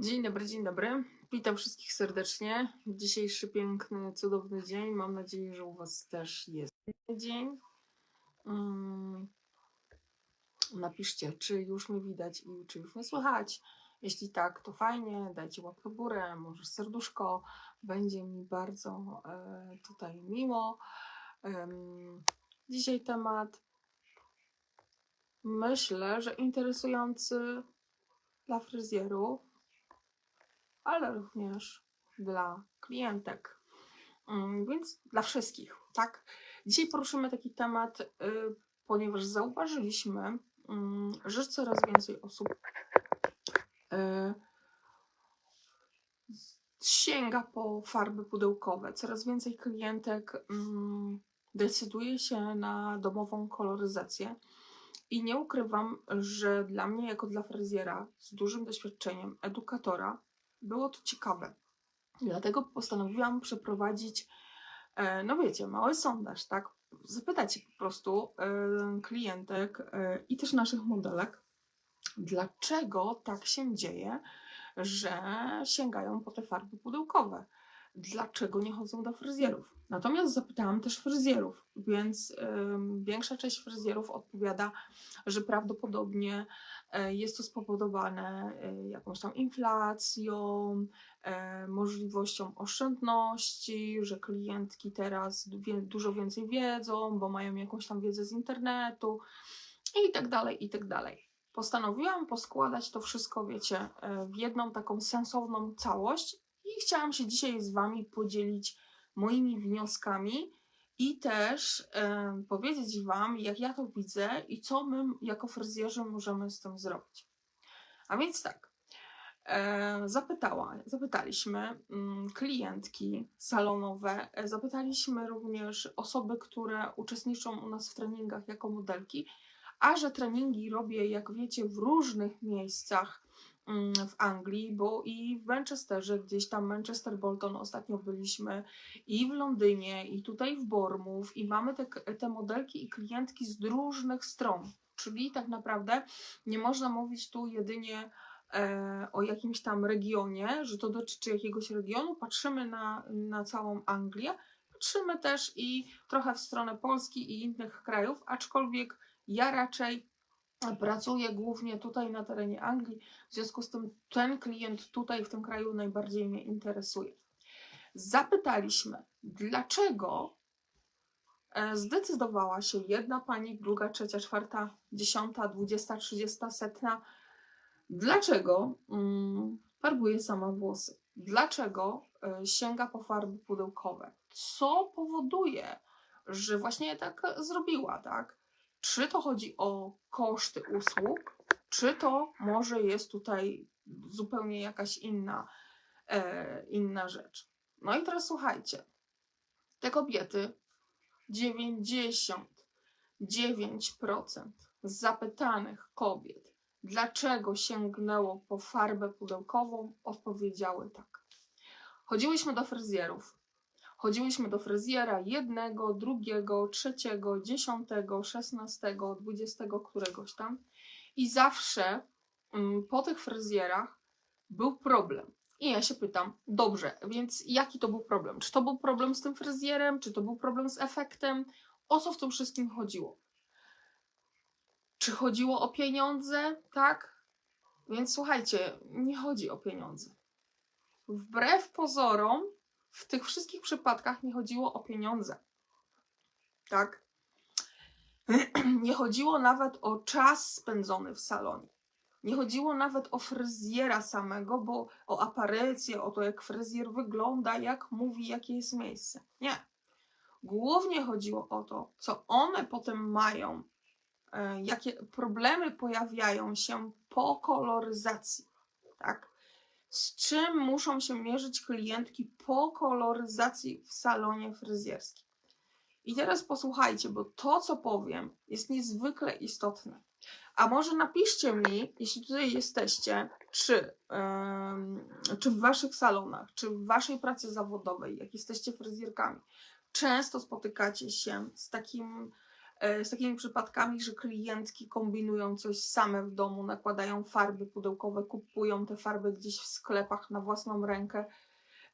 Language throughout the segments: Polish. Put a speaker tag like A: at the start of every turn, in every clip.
A: Dzień dobry, dzień dobry. Witam wszystkich serdecznie. Dzisiejszy piękny, cudowny dzień. Mam nadzieję, że u Was też jest dzień. Mm. Napiszcie, czy już mnie widać i czy już mnie słychać. Jeśli tak, to fajnie. Dajcie łapkę w górę, może serduszko. Będzie mi bardzo e, tutaj miło. Dzisiaj temat myślę, że interesujący dla fryzjerów ale również dla klientek. Mm, Więc dla wszystkich, tak? Dzisiaj poruszymy taki temat, y, ponieważ zauważyliśmy, mm, że coraz więcej osób y, sięga po farby pudełkowe. Coraz więcej klientek mm, decyduje się na domową koloryzację. I nie ukrywam, że dla mnie, jako dla fryzjera z dużym doświadczeniem, edukatora, było to ciekawe. Dlatego postanowiłam przeprowadzić, e, no wiecie, mały sondaż, tak? Zapytać po prostu e, klientek e, i też naszych modelek, dlaczego tak się dzieje, że sięgają po te farby pudełkowe. Dlaczego nie chodzą do fryzjerów? Natomiast zapytałam też fryzjerów, więc ym, większa część fryzjerów odpowiada, że prawdopodobnie jest to spowodowane e, jakąś tam inflacją, e, możliwością oszczędności, że klientki teraz dużo więcej wiedzą, bo mają jakąś tam wiedzę z internetu i tak dalej, i tak dalej. Postanowiłam poskładać to wszystko, wiecie, e, w jedną taką sensowną całość i chciałam się dzisiaj z Wami podzielić moimi wnioskami i też powiedzieć Wam, jak ja to widzę i co my jako fryzjerzy możemy z tym zrobić. A więc tak, zapytała, zapytaliśmy mm, klientki salonowe, zapytaliśmy również osoby, które uczestniczą u nas w treningach jako modelki, a że treningi robię, jak wiecie, w różnych miejscach w Anglii, bo i w Manchesterze, gdzieś tam Manchester Bolton ostatnio byliśmy, i w Londynie, i tutaj w Bournemouth, i mamy te, te modelki i klientki z różnych stron. Czyli tak naprawdę nie można mówić tu jedynie e, o jakimś tam regionie, że to dotyczy jakiegoś regionu. Patrzymy na, na całą Anglię, patrzymy też i trochę w stronę Polski i innych krajów, aczkolwiek ja raczej pracuję głównie tutaj na terenie Anglii, w związku z tym ten klient tutaj w tym kraju najbardziej mnie interesuje. Zapytaliśmy, dlaczego e, zdecydowała się jedna pani, druga, trzecia, czwarta, dziesiąta, dwudziesta, trzydziesta, setna, dlaczego mm, farbuje sama włosy, dlaczego e, sięga po farby pudełkowe, co powoduje, że właśnie tak zrobiła, tak? Czy to chodzi o koszty usług, czy to może jest tutaj zupełnie jakaś inna, e, inna rzecz. No i teraz słuchajcie. Te kobiety 99% zapytanych kobiet, dlaczego sięgnęło po farbę pudełkową, odpowiedziały tak. Chodziłyśmy do fryzjerów, Chodziłyśmy do fryzjera jednego, drugiego, trzeciego, dziesiątego, szesnastego, dwudziestego któregoś tam i zawsze mm, po tych fryzjerach był problem. I ja się pytam, dobrze, więc jaki to był problem? Czy to był problem z tym fryzjerem, czy to był problem z efektem? O co w tym wszystkim chodziło? Czy chodziło o pieniądze? Tak? Więc słuchajcie, nie chodzi o pieniądze. Wbrew pozorom, w tych wszystkich przypadkach nie chodziło o pieniądze. Tak? Nie chodziło nawet o czas spędzony w salonie. Nie chodziło nawet o fryzjera samego, bo o aparycję, o to, jak fryzjer wygląda, jak mówi, jakie jest miejsce. Nie. Głównie chodziło o to, co one potem mają, e, jakie problemy pojawiają się po koloryzacji. Tak? Z czym muszą się mierzyć klientki po koloryzacji w salonie fryzjerskim. I teraz posłuchajcie, bo to, co powiem, jest niezwykle istotne. A może napiszcie mi, jeśli tutaj jesteście, czy, czy w waszych salonach, czy w waszej pracy zawodowej, jak jesteście fryzjerkami, często spotykacie się z takim z takimi przypadkami, że klientki kombinują coś same w domu, nakładają farby pudełkowe, kupują te farby gdzieś w sklepach na własną rękę,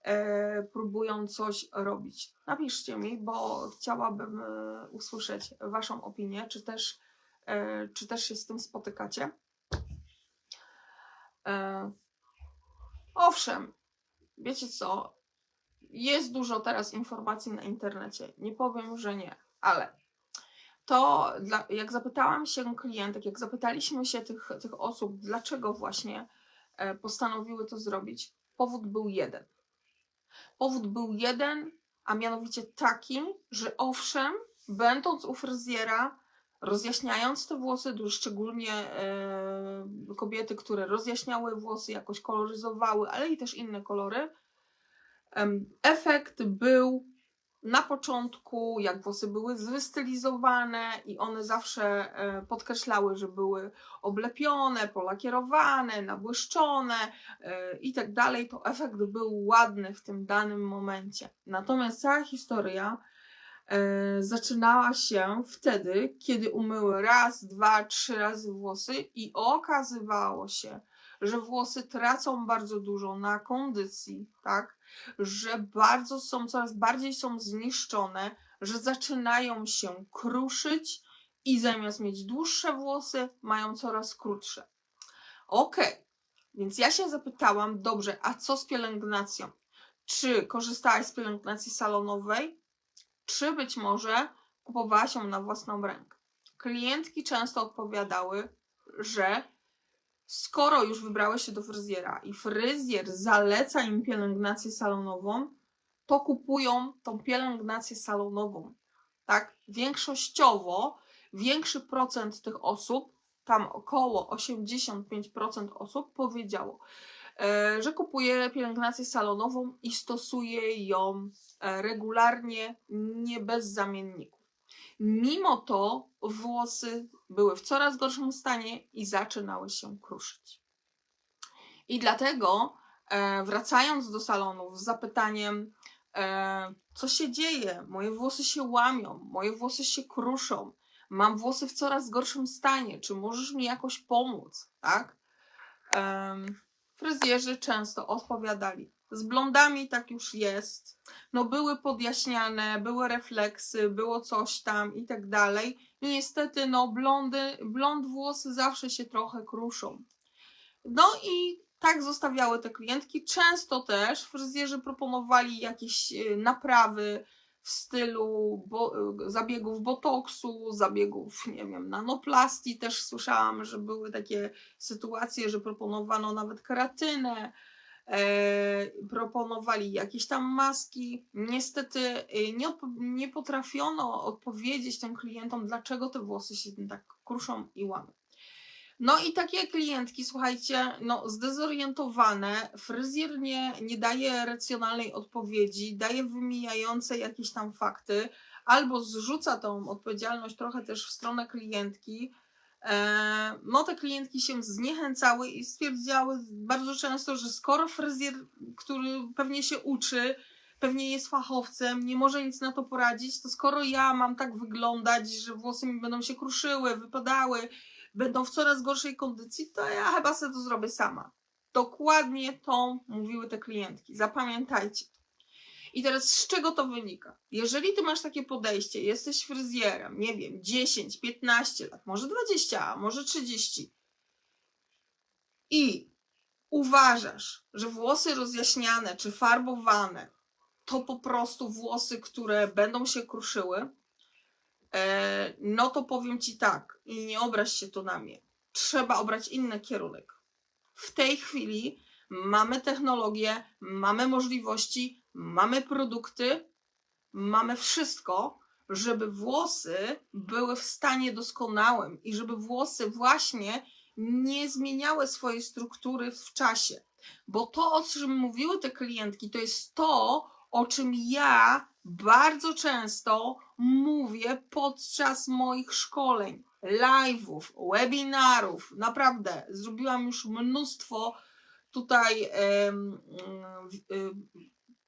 A: e, próbują coś robić. Napiszcie mi, bo chciałabym e, usłyszeć Waszą opinię, czy też, e, czy też się z tym spotykacie. E, owszem, wiecie co? Jest dużo teraz informacji na internecie. Nie powiem, że nie, ale to dla, jak zapytałam się klientek, jak zapytaliśmy się tych, tych osób, dlaczego właśnie e, postanowiły to zrobić, powód był jeden. Powód był jeden, a mianowicie taki, że owszem, będąc u fryzjera, rozjaśniając te włosy, szczególnie e, kobiety, które rozjaśniały włosy, jakoś koloryzowały, ale i też inne kolory, efekt był na początku, jak włosy były wystylizowane i one zawsze e, podkreślały, że były oblepione, polakierowane, nabłyszczone e, i tak dalej, to efekt był ładny w tym danym momencie. Natomiast cała historia e, zaczynała się wtedy, kiedy umyły raz, dwa, trzy razy włosy i okazywało się, że włosy tracą bardzo dużo na kondycji, tak? Że bardzo są, coraz bardziej są zniszczone, że zaczynają się kruszyć i zamiast mieć dłuższe włosy, mają coraz krótsze. Okej, okay. więc ja się zapytałam, dobrze, a co z pielęgnacją? Czy korzystałaś z pielęgnacji salonowej, czy być może kupowałaś ją na własną rękę? Klientki często odpowiadały, że skoro już wybrałeś się do fryzjera i fryzjer zaleca im pielęgnację salonową, to kupują tą pielęgnację salonową. Tak? Większościowo większy procent tych osób, tam około 85% osób powiedziało, e, że kupuje pielęgnację salonową i stosuje ją e, regularnie, nie bez zamienników. Mimo to włosy były w coraz gorszym stanie i zaczynały się kruszyć. I dlatego, e, wracając do salonów z zapytaniem, e, co się dzieje, moje włosy się łamią, moje włosy się kruszą, mam włosy w coraz gorszym stanie, czy możesz mi jakoś pomóc, tak? Fryzjerzy często odpowiadali, z blondami tak już jest. No były podjaśniane, były refleksy, było coś tam i tak dalej. Niestety, no blondy, blond włosy zawsze się trochę kruszą. No i tak zostawiały te klientki. Często też fryzjerzy proponowali jakieś y, naprawy w stylu bo, y, zabiegów botoksu, zabiegów, nie wiem, nanoplastii. Też słyszałam, że były takie sytuacje, że proponowano nawet keratynę proponowali jakieś tam maski. Niestety e, nie, nie potrafiono odpowiedzieć tym klientom, dlaczego te włosy się tak kruszą i łamią. No i takie klientki, słuchajcie, no zdezorientowane, fryzjer nie, nie daje racjonalnej odpowiedzi, daje wymijające jakieś tam fakty, albo zrzuca tą odpowiedzialność trochę też w stronę klientki, E, no te klientki się zniechęcały i stwierdziły bardzo często, że skoro fryzjer, który pewnie się uczy, pewnie jest fachowcem, nie może nic na to poradzić, to skoro ja mam tak wyglądać, że włosy mi będą się kruszyły, wypadały, będą w coraz gorszej kondycji, to ja chyba sobie to zrobię sama. Dokładnie to mówiły te klientki. Zapamiętajcie. I teraz z czego to wynika? Jeżeli ty masz takie podejście, jesteś fryzjerem, nie wiem, 10, 15 lat, może 20, może 30 i uważasz, że włosy rozjaśniane czy farbowane to po prostu włosy, które będą się kruszyły, e, no to powiem ci tak i nie obraź się tu na mnie. Trzeba obrać inny kierunek. W tej chwili mamy technologię, mamy możliwości, mamy produkty, mamy wszystko, żeby włosy były w stanie doskonałym i żeby włosy właśnie nie zmieniały swojej struktury w czasie. Bo to, o czym mówiły te klientki, to jest to, o czym ja bardzo często mówię podczas moich szkoleń, live'ów, webinarów. Naprawdę, zrobiłam już mnóstwo tutaj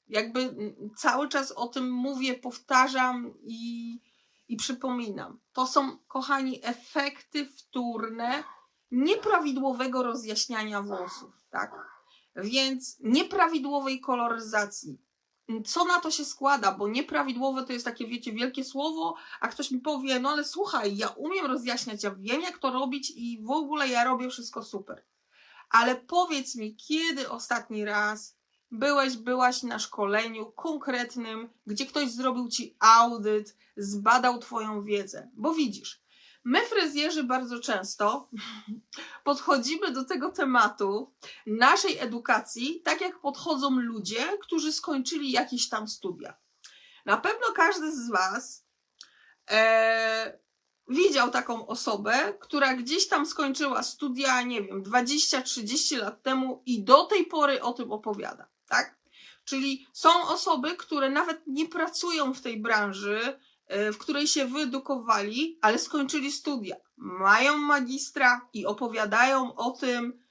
A: jakby cały czas o tym mówię, powtarzam i, I przypominam, to są, kochani, efekty wtórne nieprawidłowego rozjaśniania włosów, tak? Więc nieprawidłowej koloryzacji. Co na to się składa? Bo nieprawidłowe to jest takie, wiecie, wielkie słowo, a ktoś mi powie, no ale słuchaj, ja umiem rozjaśniać, ja wiem jak to robić i w ogóle ja robię wszystko super. Ale powiedz mi, kiedy ostatni raz byłeś, byłaś na szkoleniu konkretnym, gdzie ktoś zrobił ci audyt, zbadał twoją wiedzę? Bo widzisz, my fryzjerzy bardzo często podchodzimy do tego tematu naszej edukacji tak, jak podchodzą ludzie, którzy skończyli jakieś tam studia. Na pewno każdy z Was e, widział taką osobę, która gdzieś tam skończyła studia, nie wiem, 20-30 lat temu i do tej pory o tym opowiada, tak? Czyli są osoby, które nawet nie pracują w tej branży, e, w której się wyedukowali, ale skończyli studia. Mają magistra i opowiadają o tym,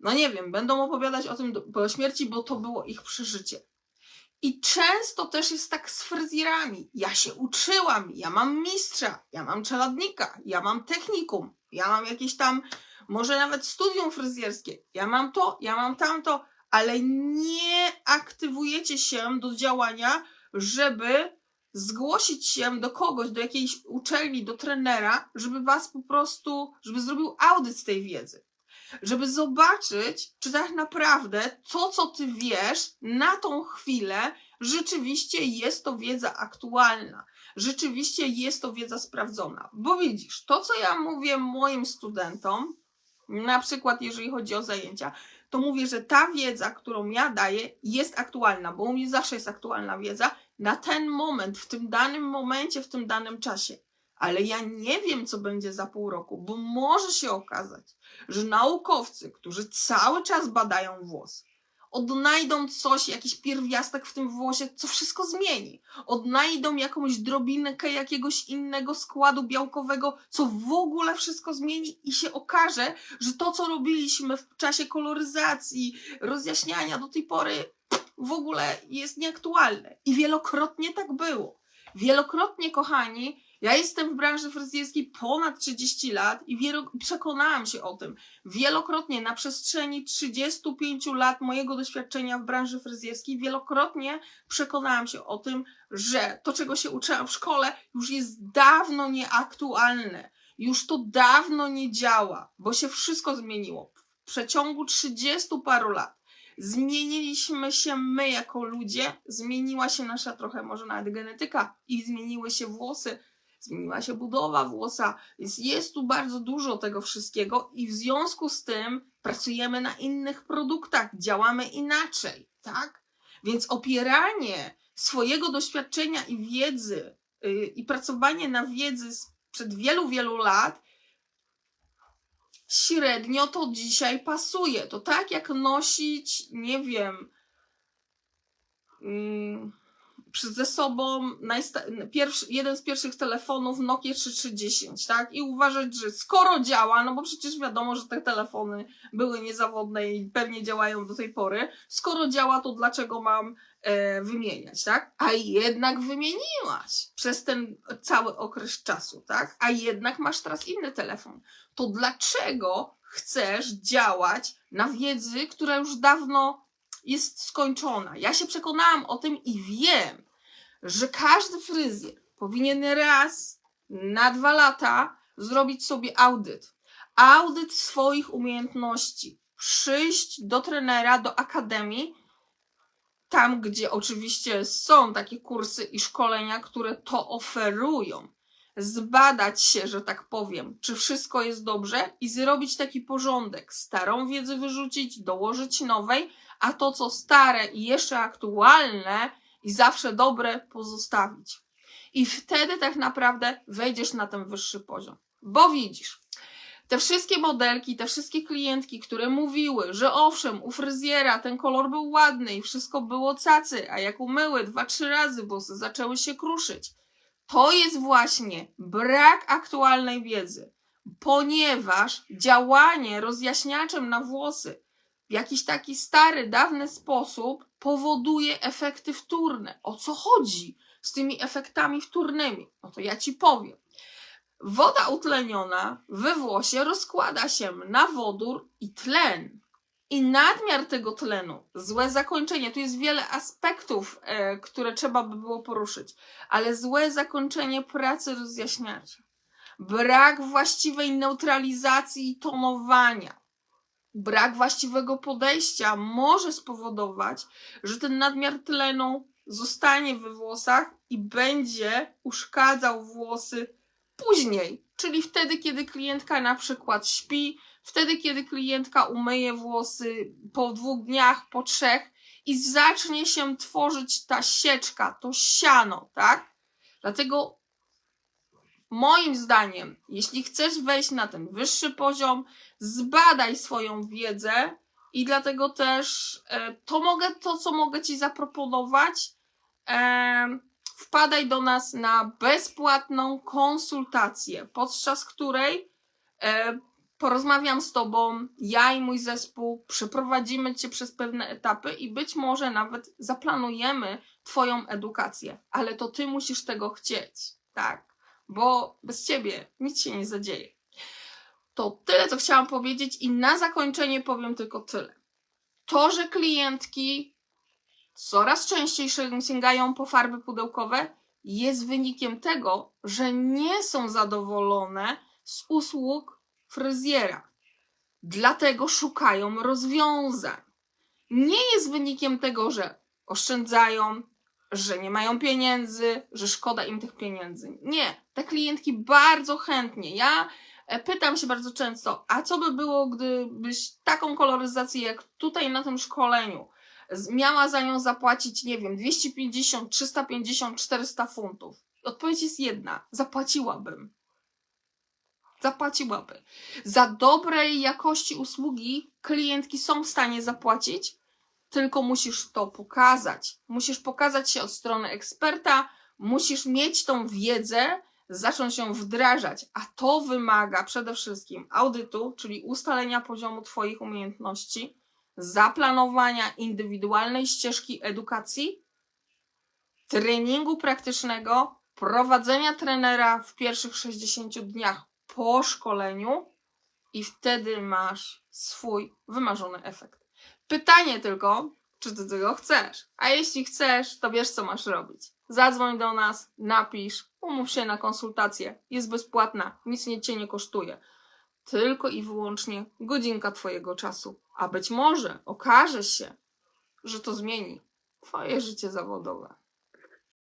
A: no nie wiem, będą opowiadać o tym po śmierci, bo to było ich przeżycie. I często też jest tak z fryzjerami. Ja się uczyłam, ja mam mistrza, ja mam czeladnika, ja mam technikum, ja mam jakieś tam, może nawet studium fryzjerskie, ja mam to, ja mam tamto, ale nie aktywujecie się do działania, żeby zgłosić się do kogoś, do jakiejś uczelni, do trenera, żeby was po prostu, żeby zrobił audyt z tej wiedzy. Żeby zobaczyć, czy tak naprawdę to, co ty wiesz na tą chwilę, rzeczywiście jest to wiedza aktualna. Rzeczywiście jest to wiedza sprawdzona. Bo widzisz, to, co ja mówię moim studentom, na przykład jeżeli chodzi o zajęcia, to mówię, że ta wiedza, którą ja daję, jest aktualna, bo u mnie zawsze jest aktualna wiedza na ten moment, w tym danym momencie, w tym danym czasie. Ale ja nie wiem, co będzie za pół roku, bo może się okazać, że naukowcy, którzy cały czas badają włos, odnajdą coś, jakiś pierwiastek w tym włosie, co wszystko zmieni. Odnajdą jakąś drobinkę jakiegoś innego składu białkowego, co w ogóle wszystko zmieni i się okaże, że to, co robiliśmy w czasie koloryzacji, rozjaśniania do tej pory, w ogóle jest nieaktualne. I wielokrotnie tak było. Wielokrotnie, kochani, ja jestem w branży fryzjerskiej ponad 30 lat i wielo, przekonałam się o tym. Wielokrotnie na przestrzeni 35 lat mojego doświadczenia w branży fryzjerskiej, wielokrotnie przekonałam się o tym, że to, czego się uczyłam w szkole, już jest dawno nieaktualne. Już to dawno nie działa, bo się wszystko zmieniło. W przeciągu 30 paru lat zmieniliśmy się my jako ludzie, zmieniła się nasza trochę może nawet genetyka i zmieniły się włosy, zmieniła się budowa włosa, więc jest tu bardzo dużo tego wszystkiego i w związku z tym pracujemy na innych produktach, działamy inaczej, tak? Więc opieranie swojego doświadczenia i wiedzy yy, i pracowanie na wiedzy sprzed wielu, wielu lat średnio to dzisiaj pasuje. To tak jak nosić, nie wiem, mm, ze sobą jeden z pierwszych telefonów Nokia 3310, tak? I uważać, że skoro działa, no bo przecież wiadomo, że te telefony były niezawodne i pewnie działają do tej pory, skoro działa, to dlaczego mam e, wymieniać, tak? A jednak wymieniłaś przez ten cały okres czasu, tak? A jednak masz teraz inny telefon. To dlaczego chcesz działać na wiedzy, która już dawno jest skończona? Ja się przekonałam o tym i wiem, że każdy fryzjer powinien raz na dwa lata zrobić sobie audyt. Audyt swoich umiejętności. Przyjść do trenera, do akademii, tam gdzie oczywiście są takie kursy i szkolenia, które to oferują. Zbadać się, że tak powiem, czy wszystko jest dobrze i zrobić taki porządek. Starą wiedzę wyrzucić, dołożyć nowej, a to co stare i jeszcze aktualne, i zawsze dobre pozostawić. I wtedy tak naprawdę wejdziesz na ten wyższy poziom. Bo widzisz, te wszystkie modelki, te wszystkie klientki, które mówiły, że owszem, u fryzjera ten kolor był ładny i wszystko było cacy, a jak umyły dwa, trzy razy włosy zaczęły się kruszyć. To jest właśnie brak aktualnej wiedzy, ponieważ działanie rozjaśniaczem na włosy w jakiś taki stary, dawny sposób powoduje efekty wtórne. O co chodzi? z tymi efektami wtórnymi? No to ja ci powiem. Woda utleniona we włosie rozkłada się na wodór i tlen. I nadmiar tego tlenu, złe zakończenie, tu jest wiele aspektów, e, które trzeba by było poruszyć, ale złe zakończenie pracy rozjaśniacza, brak właściwej neutralizacji i tonowania, brak właściwego podejścia może spowodować, że ten nadmiar tlenu zostanie we włosach i będzie uszkadzał włosy później, czyli wtedy, kiedy klientka na przykład śpi, wtedy, kiedy klientka umyje włosy po dwóch dniach, po trzech i zacznie się tworzyć ta sieczka, to siano, tak? Dlatego moim zdaniem, jeśli chcesz wejść na ten wyższy poziom, zbadaj swoją wiedzę i dlatego też e, to mogę, to co mogę Ci zaproponować, e, wpadaj do nas na bezpłatną konsultację, podczas której e, porozmawiam z Tobą, ja i mój zespół, przeprowadzimy Cię przez pewne etapy i być może nawet zaplanujemy Twoją edukację, ale to Ty musisz tego chcieć, tak? Bo bez Ciebie nic się nie zadzieje. To tyle, co chciałam powiedzieć, i na zakończenie powiem tylko tyle. To, że klientki coraz częściej sięgają po farby pudełkowe, jest wynikiem tego, że nie są zadowolone z usług fryzjera. Dlatego szukają rozwiązań. Nie jest wynikiem tego, że oszczędzają, że nie mają pieniędzy, że szkoda im tych pieniędzy. Nie, te klientki bardzo chętnie. Ja e, pytam się bardzo często, a co by było, gdybyś taką koloryzację jak tutaj na tym szkoleniu miała za nią zapłacić, nie wiem, 250, 350, 400 funtów? Odpowiedź jest jedna: zapłaciłabym. Zapłaciłaby. Za dobrej jakości usługi klientki są w stanie zapłacić, tylko musisz to pokazać. Musisz pokazać się od strony eksperta, musisz mieć tą wiedzę, zacząć ją wdrażać, a to wymaga przede wszystkim audytu, czyli ustalenia poziomu Twoich umiejętności, zaplanowania indywidualnej ścieżki edukacji, treningu praktycznego, prowadzenia trenera w pierwszych 60 dniach po szkoleniu i wtedy masz swój wymarzony efekt. Pytanie tylko, czy ty tego chcesz? A jeśli chcesz, to wiesz, co masz robić. Zadzwoń do nas, napisz, umów się na konsultację. Jest bezpłatna, nic nie cię nie kosztuje. Tylko i wyłącznie godzinka twojego czasu. A być może okaże się, że to zmieni twoje życie zawodowe.